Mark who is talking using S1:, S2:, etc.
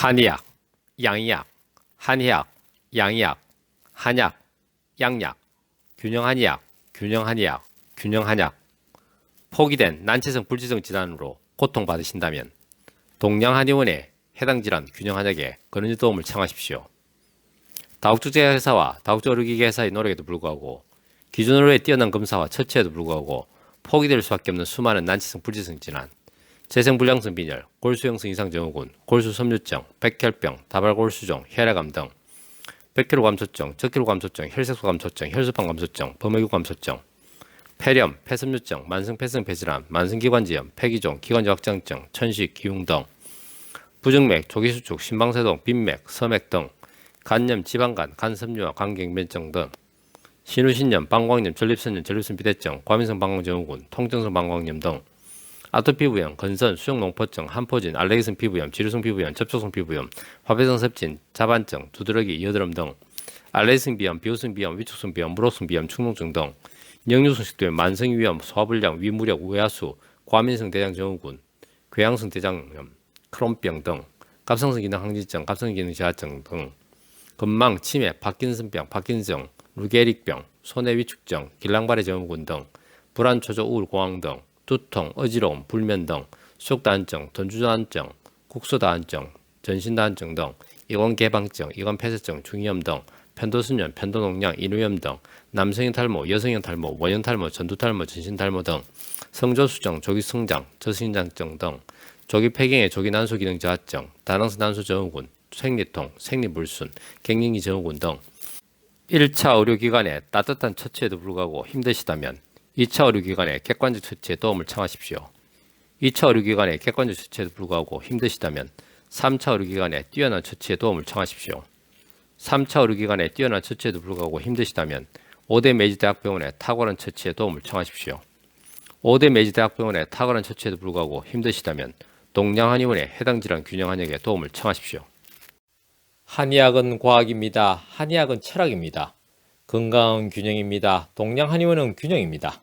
S1: 한의학, 양의학, 한의학, 양의학, 한약, 양약, 균형 한의학, 균형 한의학, 균형 한약. 포기된 난치성 불치성 질환으로 고통받으신다면 동양 한의원의 해당 질환 균형 한약에 근원의 도움을 청하십시오. 다국적제 회사와 다국적 의료기기 회사의 노력에도 불구하고 기존으로의 뛰어난 검사와 처치에도 불구하고 포기될 수밖에 없는 수많은 난치성 불치성 질환, 재생불량성 빈혈, 골수형성 이상 증후군, 골수 섬유증, 백혈병, 다발골수종, 혈액암 등 백혈구 감소증, 적혈구 감소증, 혈색소 감소증, 혈소판 감소증, 범회구 감소증, 폐렴, 폐섬유증, 만성 폐성 폐질환, 만성 기관지염, 폐기종, 기관지 확장증, 천식, 기흉 등 부정맥, 조기수축, 심방세동, 빈맥, 서맥 등 간염, 지방간, 간섬유와 간경변증 등 신우신염, 방광염, 전립선염, 전립선 비대증, 과민성 방광증후군, 통증성 방광염 등 아토피부염, 건선, 수용농포증, 한포진, 알레르기성 피부염, 지루성 피부염, 접촉성 피부염, 화배성 섭진, 자반증, 두드러기, 여드름 등 알레르기성 비염, 비호성 비염, 위축성 비염, 물혹성 비염, 축농증 등 영유성 식도염, 만성 위염, 소화불량, 위무력, 우야수, 과민성 대장증후군, 궤양성 대장염, 크론병 등 갑상선 기능 항진증, 갑상선 기능 저하증 등 건망, 치매, 파킨슨병, 파킨성, 루게릭병, 손해 위축증, 길랑발의 증후군 등 불안, 초조, 우울, 공황 등 두통, 어지러움, 불면 등 수족다한증, 던주다한증, 국소다한증, 전신다한증 등 이관 개방증, 이관 폐쇄증, 중이염 등 편도순염, 편도농양, 인후염 등 남성형 탈모, 여성형 탈모, 원형 탈모, 전두 탈모, 전신 탈모 등 성조수증, 조기 성장, 저신장증 등 조기 폐경의 조기 난소 기능 저하증, 다낭성 난소 증후군, 생리통, 생리불순, 갱년기 증후군 등 1차 의료기관의 따뜻한 처치에도 불구하고 힘드시다면 2차 의료기관의 객관적 처치에 도움을 청하십시오. 2차 의료기관의 객관적 처치에도 불구하고 힘드시다면 3차 의료기관의 뛰어난 처치에 도움을 청하십시오. 3차 의료기관의 뛰어난 처치에도 불구하고 힘드시다면 5대 메이지대학병원의 탁월한 처치에 도움을 청하십시오. 5대 메이지대학병원의 탁월한 처치에도 불구하고 힘드시다면 동양한의원의 해당 질환 균형 한약에 도움을 청하십시오. 한의학은 과학입니다. 한의학은 철학입니다. 건강은 균형입니다. 동양한의원은 균형입니다.